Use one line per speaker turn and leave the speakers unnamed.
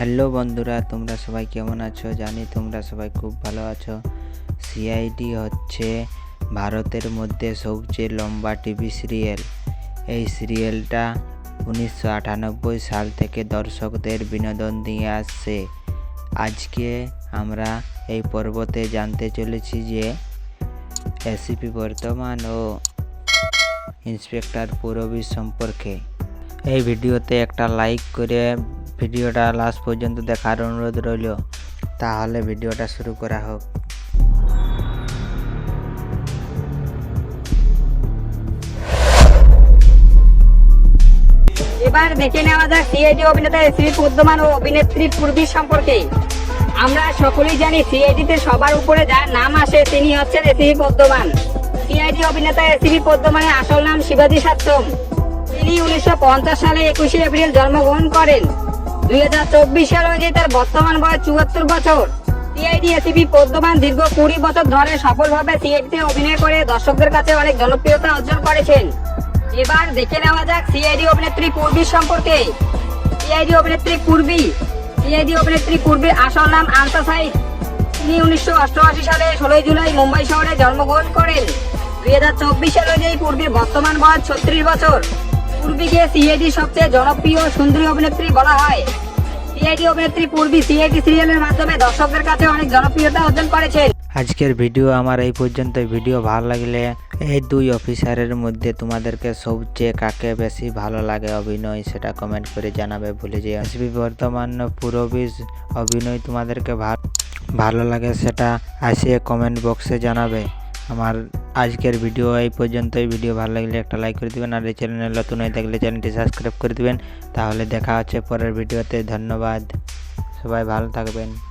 Hello বন্ধুরা, তোমরা সবাই কেমন আছো? জানি তোমরা সবাই খুব ভালো আছো। সিআইডি হচ্ছে ভারতের মধ্যে সবচেয়ে লম্বা টিভি সিরিয়াল। এই সিরিয়ালটা উনিশশো আটানব্বই সাল থেকে দর্শকদের বিনোদন দিয়ে আসছে। আজকে আমরা এই পর্বতে জানতে চলেছি যে এসিপি বর্তমান ও ইন্সপেক্টর পুরবী সম্পর্কে। এই ভিডিওতে একটা লাইক করে ভিডিওটা লাস্ট পর্যন্ত দেখার অনুরোধ রইল, তাহলে ভিডিওটা শুরু করা হোক।
এবার দেখে নেওয়া যাক সিআইডি অভিনেতা শ্রী পদ্মমান ও অভিনেত্রী পূর্বী সম্পর্কে। আমরা সকলেই জানি সিআইডি তে সবার উপরে যার নাম আসে, তিনি হচ্ছেন এসিবি পদ্মমান সিআইডি অভিনেতা এসিবি পদ্মমানের আসল নাম শিবাজি সাত্তম তিনি উনিশশো পঞ্চাশ সালে একুশে এপ্রিল জন্মগ্রহণ করেন। দুই চব্বিশ সাল অনুযায়ী তার বর্তমান বয়স চুয়াত্তর বছর। সিআইডি এসিপি পদ্মমান দীর্ঘ কুড়ি বছর ধরে সফলভাবে সিআইডিতে অভিনয় করে দর্শকদের কাছে অনেক জনপ্রিয়তা অর্জন করেছেন। এবার দেখে নেওয়া যাক সিআইডি অভিনেত্রী পূর্বীর সম্পর্কে। সিআইডি অভিনেত্রী পূর্বী। সিআইডি অভিনেত্রী পূর্বীর আসল নাম আনসা সাইদ তিনি উনিশশো অষ্টআশি সালে ষোলোই জুলাই মুম্বাই শহরে জন্মগ্রহণ করেন। দুই হাজার চব্বিশ সাল অনুযায়ী পূর্বীর বর্তমান বয়স ছত্রিশ বছর। পূর্বীকে সিআইডি সবচেয়ে জনপ্রিয় সুন্দরী অভিনেত্রী বলা হয়। সিআইডি অভিনেত্রী পূর্বী সিআইডি সিরিয়ালের মাধ্যমে দর্শকদের কাছে অনেক জনপ্রিয়তা অর্জন করেছেন।
আজকের ভিডিও আমার এই পর্যন্ত। ভিডিও ভালো লাগলে এই দুই অফিসারের মধ্যে তোমাদেরকে সবচেয়ে কাকে বেশি ভালো লাগে অভিনয় সেটা কমেন্ট করে জানাবে ভুলে যে এসবি বর্তমান পুরবিশ অভিনয় তোমাদেরকে ভালো লাগে সেটা আসিয়ে কমেন্ট বক্সে জানাবে। আমার আজকের ভিডিও এই পর্যন্তই। ভিডিও ভালো লাগলে একটা লাইক করে দিবেন আর এই চ্যানেলে নতুন হয়ে থাকলে চ্যানেলটি সাবস্ক্রাইব করে দিবেন। তাহলে দেখা হচ্ছে পরের ভিডিওতে। ধন্যবাদ। সবাই ভালো থাকবেন।